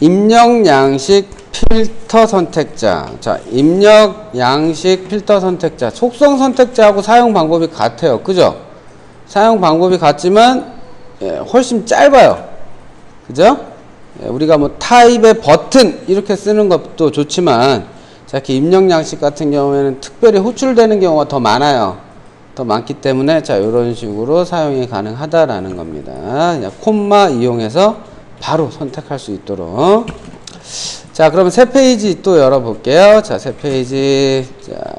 입력 양식 필터 선택자. 자, 입력 양식 필터 선택자. 속성 선택자하고 사용 방법이 같아요. 그죠? 사용 방법이 같지만 예, 훨씬 짧아요. 그죠? 예, 우리가 뭐 타입의 버튼 이렇게 쓰는 것도 좋지만 자, 이렇게 입력 양식 같은 경우에는 특별히 호출되는 경우가 더 많아요. 더 많기 때문에 자, 이런 식으로 사용이 가능하다라는 겁니다. 콤마 이용해서 바로 선택할 수 있도록. 자, 그러면 새 페이지 또 열어볼게요. 자, 새 페이지. 자,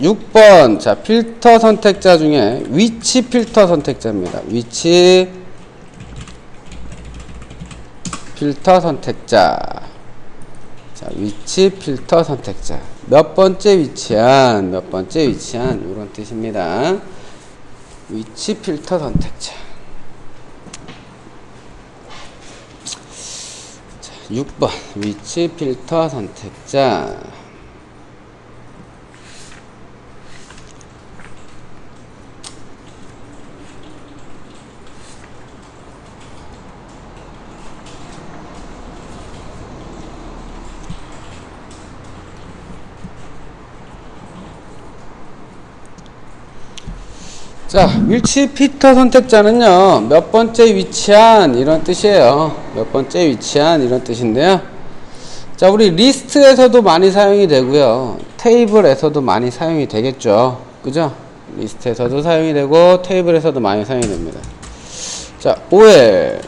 6번. 자, 필터 선택자 중에 위치 필터 선택자입니다. 위치 필터 선택자. 자, 위치 필터 선택자. 몇 번째 위치한, 몇 번째 위치한, 이런 뜻입니다. 위치 필터 선택자. 자, 6번. 위치 필터 선택자. 자, 위치 필터 선택자는요, 몇 번째 위치한 이런 뜻이에요. 몇 번째 위치한 이런 뜻인데요. 자, 우리 리스트에서도 많이 사용이 되고요. 테이블에서도 많이 사용이 되겠죠. 그죠? 리스트에서도 사용이 되고, 테이블에서도 많이 사용이 됩니다. 자, OL.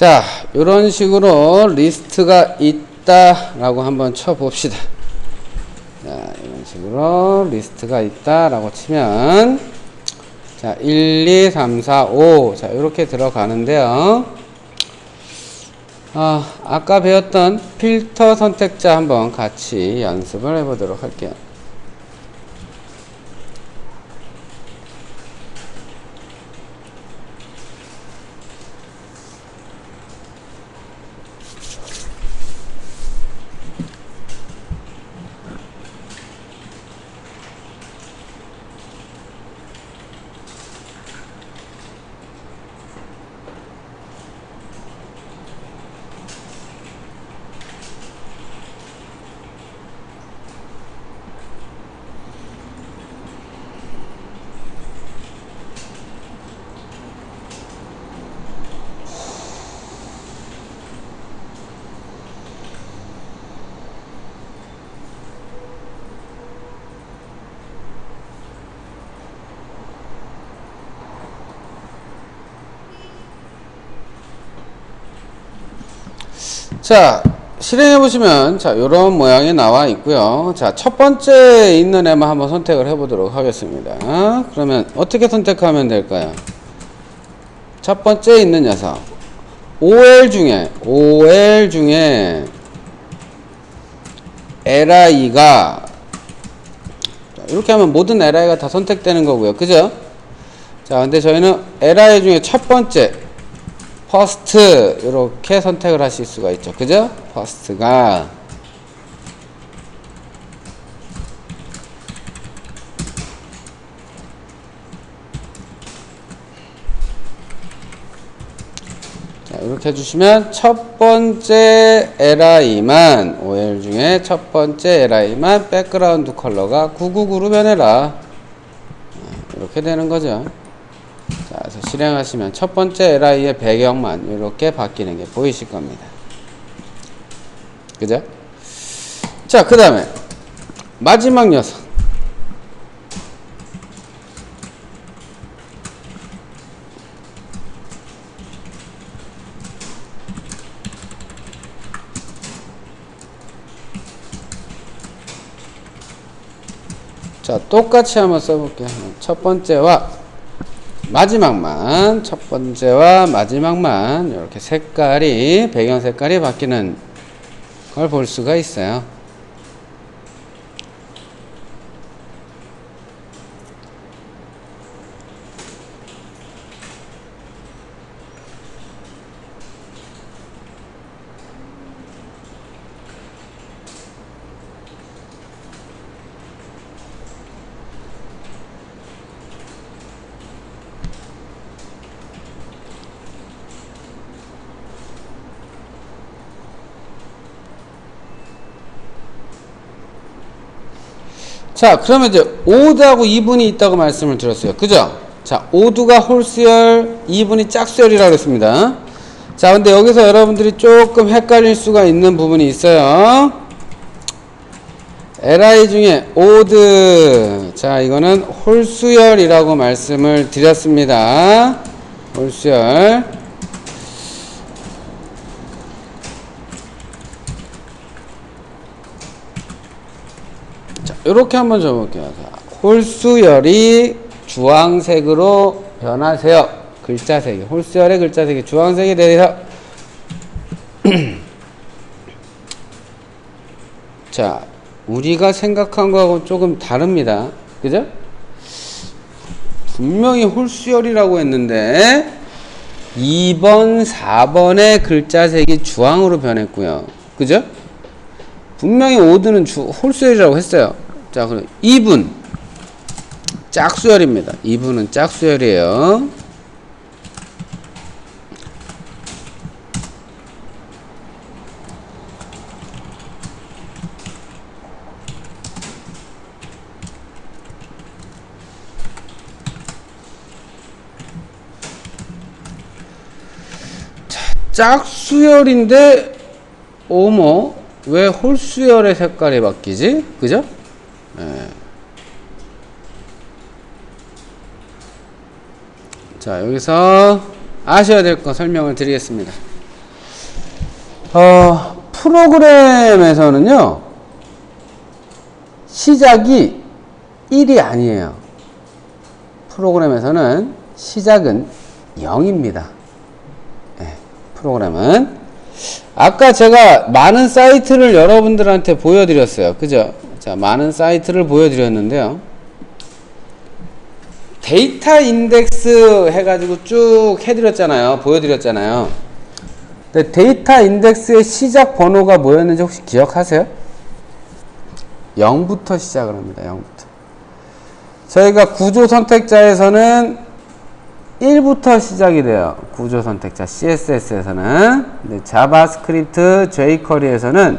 자, 이런 식으로 리스트가 있다라고 한번 쳐봅시다. 자, 이런 식으로 리스트가 있다라고 치면, 자, 1, 2, 3, 4, 5. 자, 이렇게 들어가는데요. 아, 아까 배웠던 필터 선택자 한번 같이 연습을 해보도록 할게요. 자, 실행해 보시면 자, 요런 모양이 나와 있고요. 자, 첫 번째 있는 애만 한번 선택을 해 보도록 하겠습니다. 그러면 어떻게 선택하면 될까요? 첫 번째 있는 녀석. OL 중에 OL 중에 LI가 이렇게 하면 모든 LI가 다 선택되는 거고요. 그죠? 자, 근데 저희는 LI 중에 첫 번째 퍼스트 이렇게 선택을 하실 수가 있죠. 그죠? 퍼스트가 자, 이렇게 해주시면 첫 번째 li만 OL 중에 첫 번째 li만 백그라운드 컬러가 999로 변해라. 이렇게 되는 거죠. 자, 그래서 실행하시면 첫 번째 li의 배경만 이렇게 바뀌는 게 보이실 겁니다. 그죠? 자, 그 다음에 마지막 녀석. 자, 똑같이 한번 써볼게요. 첫 번째와 마지막만, 첫 번째와 마지막만 이렇게 색깔이, 배경 색깔이 바뀌는 걸 볼 수가 있어요. 자, 그러면 이제 오드하고 2분이 있다고 말씀을 드렸어요. 그죠? 자, 오드가 홀수열, 2분이 짝수열이라고 했습니다. 자, 근데 여기서 여러분들이 조금 헷갈릴 수가 있는 부분이 있어요. li 중에 오드. 자, 이거는 홀수열이라고 말씀을 드렸습니다. 홀수열. 이렇게 한번 적어볼게요. 자, 홀수열이 주황색으로 변하세요. 글자색이. 홀수열의 글자색이 주황색이 되세요. 자, 우리가 생각한 거하고 조금 다릅니다. 그죠? 분명히 홀수열이라고 했는데 2번, 4번의 글자색이 주황으로 변했고요. 그죠? 분명히 오드는 주, 홀수열이라고 했어요. 자, 그럼 2분 짝수열입니다. 2분은 짝수열이에요. 자, 짝수열인데 어머 왜 홀수열의 색깔이 바뀌지? 그죠? 예. 자, 여기서 아셔야 될 거 설명을 드리겠습니다. 어, 프로그램에서는요, 시작이 1이 아니에요. 프로그램에서는 시작은 0입니다. 예, 프로그램은. 아까 제가 많은 사이트를 여러분들한테 보여드렸어요. 그죠? 자, 많은 사이트를 보여드렸는데요. 데이터 인덱스 해가지고 쭉 해드렸잖아요. 보여드렸잖아요. 근데 데이터 인덱스의 시작 번호가 뭐였는지 혹시 기억하세요? 0부터 시작을 합니다. 0부터. 저희가 구조 선택자에서는 1부터 시작이 돼요. 구조 선택자 CSS에서는 근데 자바스크립트 jQuery에서는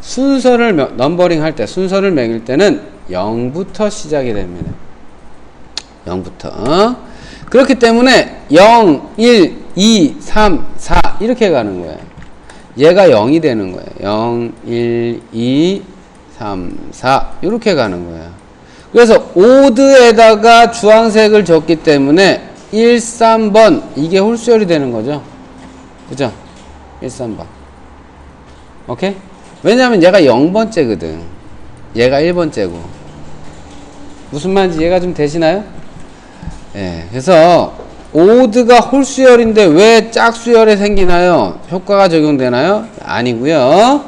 순서를 며- 넘버링 할 때 순서를 매길 때는 0부터 시작이 됩니다. 0부터 그렇기 때문에 0, 1, 2, 3, 4 이렇게 가는 거예요. 얘가 0이 되는 거예요. 0, 1, 2, 3, 4 이렇게 가는 거예요. 그래서 오드에다가 주황색을 줬기 때문에 1, 3번 이게 홀수열이 되는 거죠. 그죠? 1, 3번. 오케이? 왜냐면 얘가 0번째거든. 얘가 1번째고. 무슨 말인지 이해가 좀 되시나요? 예. 그래서 오드가 홀수열인데 왜 짝수열에 생기나요? 효과가 적용되나요? 아니고요.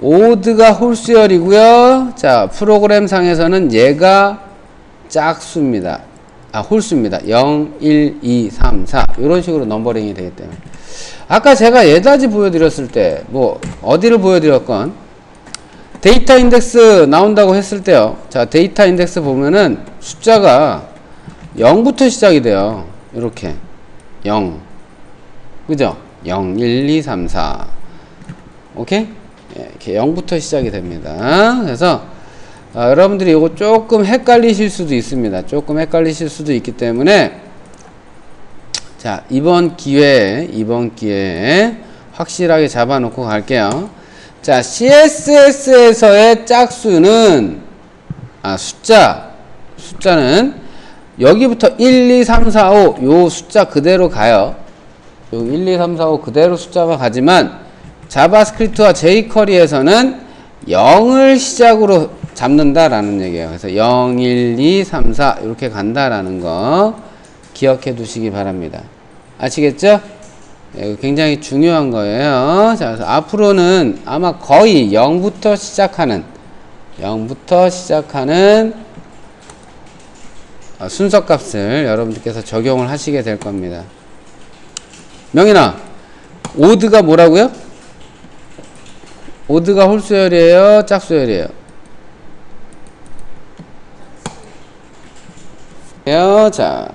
오드가 홀수열이고요. 자, 프로그램 상에서는 얘가 짝수입니다. 아, 홀수입니다. 0, 1, 2, 3, 4. 이런 식으로 넘버링이 되기 때문에. 아까 제가 예다지 보여드렸을 때, 뭐, 어디를 보여드렸건, 데이터 인덱스 나온다고 했을 때요. 자, 데이터 인덱스 보면은 숫자가 0부터 시작이 돼요. 이렇게. 0. 그죠? 0, 1, 2, 3, 4. 오케이? 예, 이렇게 0부터 시작이 됩니다. 그래서 아, 여러분들이 이거 조금 헷갈리실 수도 있습니다. 조금 헷갈리실 수도 있기 때문에 자 이번 기회에 이번 기회에 확실하게 잡아놓고 갈게요. 자 CSS에서의 짝수는 아 숫자 숫자는 여기부터 1, 2, 3, 4, 5 요 숫자 그대로 가요. 요 1, 2, 3, 4, 5 그대로 숫자가 가지만 자바스크립트와 jQuery에서는 0을 시작으로 잡는다라는 얘기예요. 그래서 0, 1, 2, 3, 4 이렇게 간다라는 거 기억해 두시기 바랍니다. 아시겠죠? 예, 굉장히 중요한 거예요. 자, 그래서 앞으로는 아마 거의 0부터 시작하는 0부터 시작하는 어, 순서 값을 여러분들께서 적용을 하시게 될 겁니다. 명인아, 오드가 뭐라고요? 오드가 홀수열이에요? 짝수열이에요? 요, 자,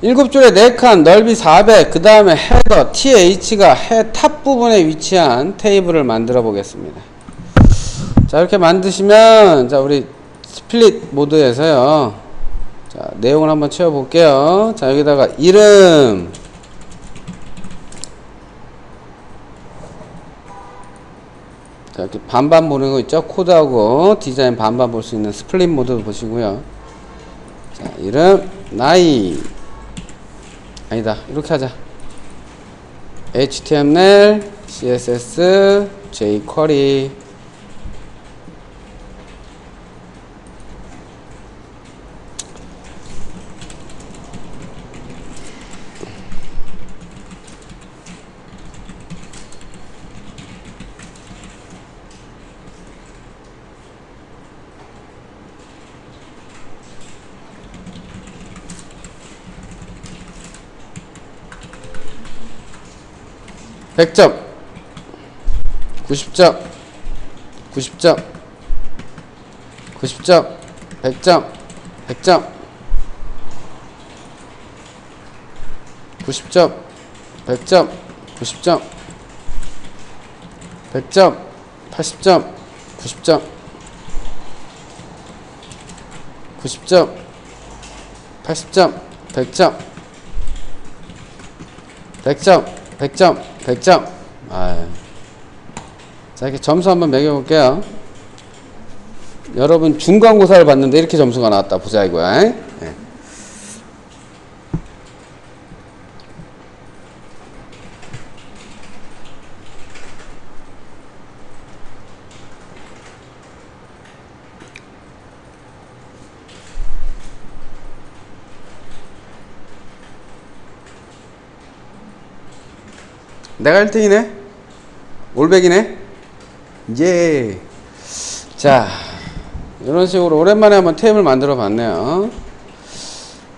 일곱 줄에 네 칸, 넓이 400, 그 다음에 헤더, TH가 해 탑 부분에 위치한 테이블을 만들어 보겠습니다. 자, 이렇게 만드시면, 자, 우리 스플릿 모드에서요. 자, 내용을 한번 채워볼게요. 자, 여기다가 이름, 자, 이렇게 반반 보는 거 있죠? 코드하고 디자인 반반 볼 수 있는 스플릿 모드 보시고요. 자, 이름, 나이. 아니다. 이렇게 하자. HTML, CSS, jQuery. 백점. 90점. 90점. 90점. 100점. 100점. 90점. 100점. 90점. 100점. 80점. 90점. 90점. 80점. 100점. 100점. 100점 100점. 아유. 자 이렇게 점수 한번 매겨볼게요. 여러분 중간고사를 봤는데 이렇게 점수가 나왔다. 보자 이거야 예. 내가 1등이네? 올백이네? 예. 자 이런 식으로 오랜만에 한번 테이블 만들어 봤네요.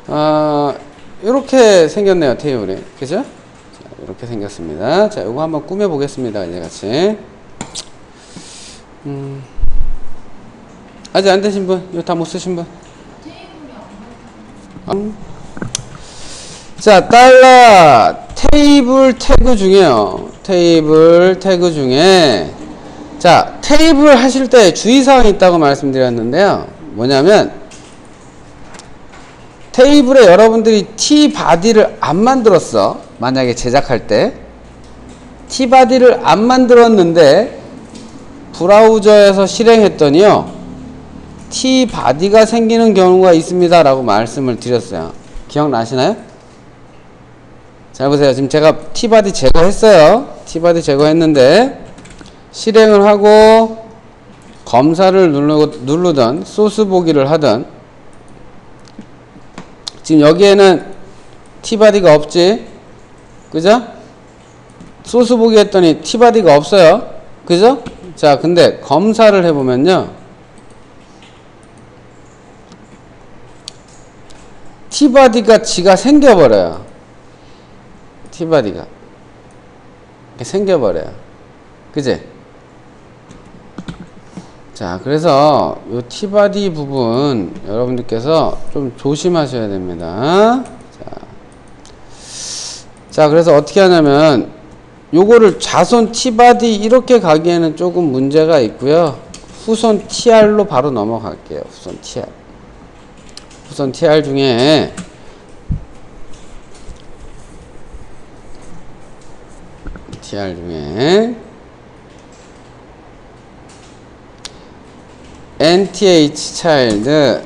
아 이렇게 생겼네요 테이블이. 그죠? 자, 이렇게 생겼습니다. 자 이거 한번 꾸며 보겠습니다 이제 같이. 음. 아직 안 되신 분? 이거 다 못 쓰신 분? 음. 자, 달러 테이블 태그 중에요. 테이블 태그 중에 자, 테이블 하실 때 주의사항이 있다고 말씀드렸는데요. 뭐냐면 테이블에 여러분들이 T 바디를 안 만들었어. 만약에 제작할 때 T 바디를 안 만들었는데 브라우저에서 실행했더니요. T 바디가 생기는 경우가 있습니다라고 말씀을 드렸어요. 기억나시나요? 잘 보세요. 지금 제가 티바디 제거했어요. 티바디 제거했는데 실행을 하고 검사를 누르, 누르던 소스 보기를 하던 지금 여기에는 티바디가 없지 그죠? 소스 보기 했더니 티바디가 없어요 그죠? 자 근데 검사를 해보면요 T바디가 지가 생겨버려요. 이렇게 생겨버려요. 그지? 자, 그래서 요 T바디 부분 여러분들께서 좀 조심하셔야 됩니다. 자, 자 그래서 어떻게 하냐면 요거를 좌손 T바디 이렇게 가기에는 조금 문제가 있고요. 후손 TR로 바로 넘어갈게요. 후손 TR. 후손 TR 중에 TR 중에 NTH 차일드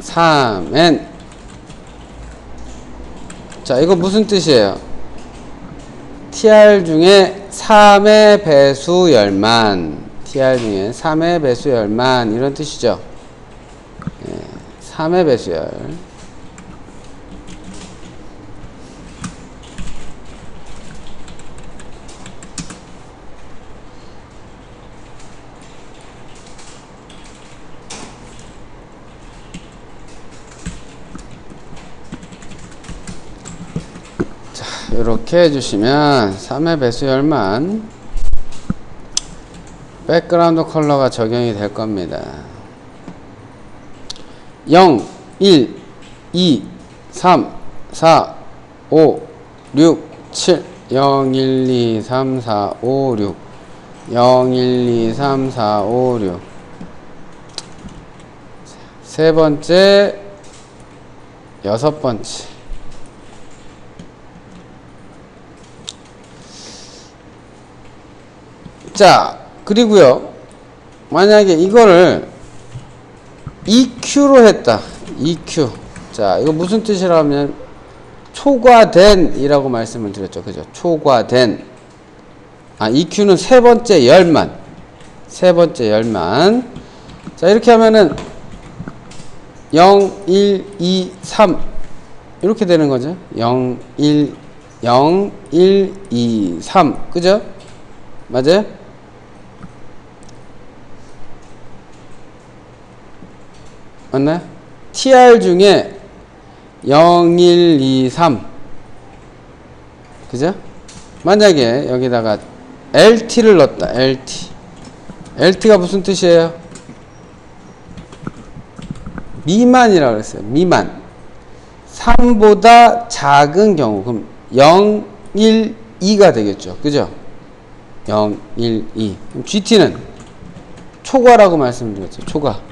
3N 자 이거 무슨 뜻이에요? TR 중에 3의 배수 열만 TR 중에 3의 배수 열만 이런 뜻이죠. 네, 3의 배수열 이렇게 해주시면 3의 배수 열만 백그라운드 컬러가 적용이 될 겁니다. 0, 1, 2, 3, 4, 5, 6, 7 0, 1, 2, 3, 4, 5, 6 0, 1, 2, 3, 4, 5, 6 세 번째 여섯 번째 자, 그리고요. 만약에 이거를 EQ로 했다. EQ. 자, 이거 무슨 뜻이라면 초과된이라고 말씀을 드렸죠. 그죠? 초과된. 아, EQ는 세 번째 열만. 세 번째 열만. 자, 이렇게 하면은 0, 1, 2, 3. 이렇게 되는 거죠. 0, 1, 0, 1, 2, 3. 그죠? 맞아요? 맞나요? TR 중에 0, 1, 2, 3 그죠? 만약에 여기다가 LT를 넣었다 LT LT가 무슨 뜻이에요? 미만이라고 그랬어요 미만 3보다 작은 경우 그럼 0, 1, 2가 되겠죠 그죠? 0, 1, 2 그럼 GT는 초과라고 말씀드렸죠 초과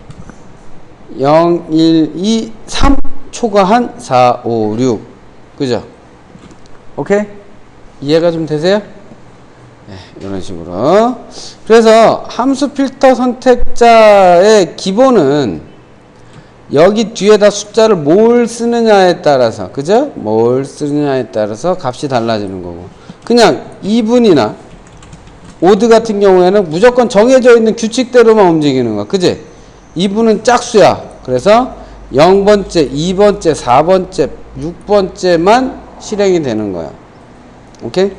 0, 1, 2, 3 초과한 4, 5, 6 그죠? 오케이? 이해가 좀 되세요? 네, 이런 식으로 그래서 함수 필터 선택자의 기본은 여기 뒤에다 숫자를 뭘 쓰느냐에 따라서 그죠? 뭘 쓰느냐에 따라서 값이 달라지는 거고 그냥 2분이나 오드 같은 경우에는 무조건 정해져 있는 규칙대로만 움직이는 거야 그지? 2분은 짝수야. 그래서 0번째, 2번째, 4번째, 6번째만 실행이 되는 거야. 오케이?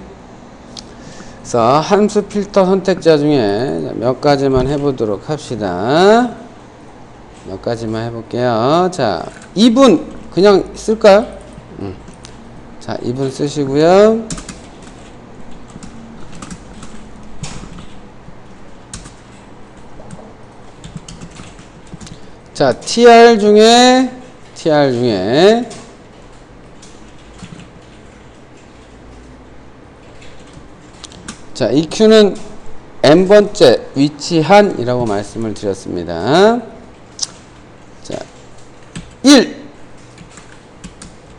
그래서 함수 필터 선택자 중에 몇 가지만 해보도록 합시다. 몇 가지만 해볼게요. 자, 2분 그냥 쓸까요? 음. 자, 2분 쓰시고요. 자, TR 중에, TR 중에, 자, EQ는 n번째 위치한이라고 말씀을 드렸습니다. 자, 1.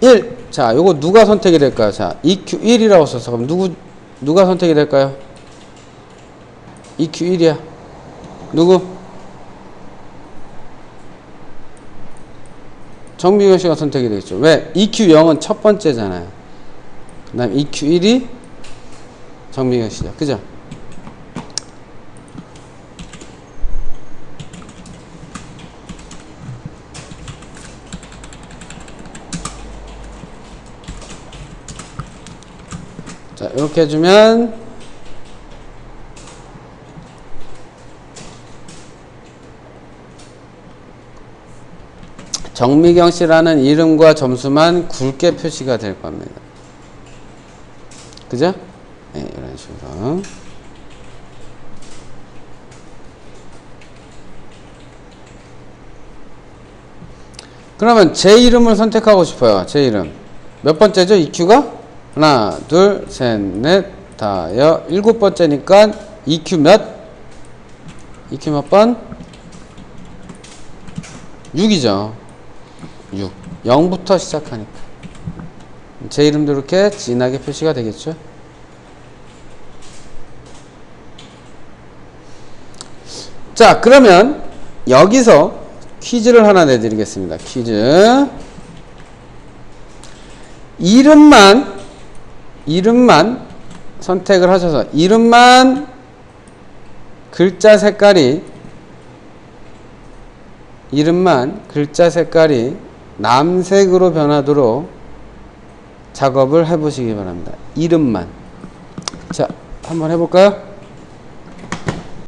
1. 자, 요거 누가 선택이 될까요? 자, EQ 1이라고 써서 그럼 누구, 누가 선택이 될까요? EQ 1이야. 누구? 정민경 씨가 선택이 되겠죠. 왜? EQ 0은 첫 번째잖아요. 그 다음 EQ 1이 정민경 씨죠. 그죠? 자, 이렇게 해주면 정미경 씨라는 이름과 점수만 굵게 표시가 될 겁니다. 그죠? 네, 이런 식으로. 그러면 제 이름을 선택하고 싶어요. 제 이름. 몇 번째죠? EQ가? 하나, 둘, 셋, 넷, 다, 여, 일곱 번째니까 EQ 몇? EQ 몇 번? 6이죠. 6. 0부터 시작하니까. 제 이름도 이렇게 진하게 표시가 되겠죠. 자, 그러면 여기서 퀴즈를 하나 내드리겠습니다. 퀴즈. 이름만, 이름만 선택을 하셔서, 이름만 글자 색깔이, 이름만 글자 색깔이 남색으로 변하도록 작업을 해보시기 바랍니다. 이름만. 자, 한번 해볼까요?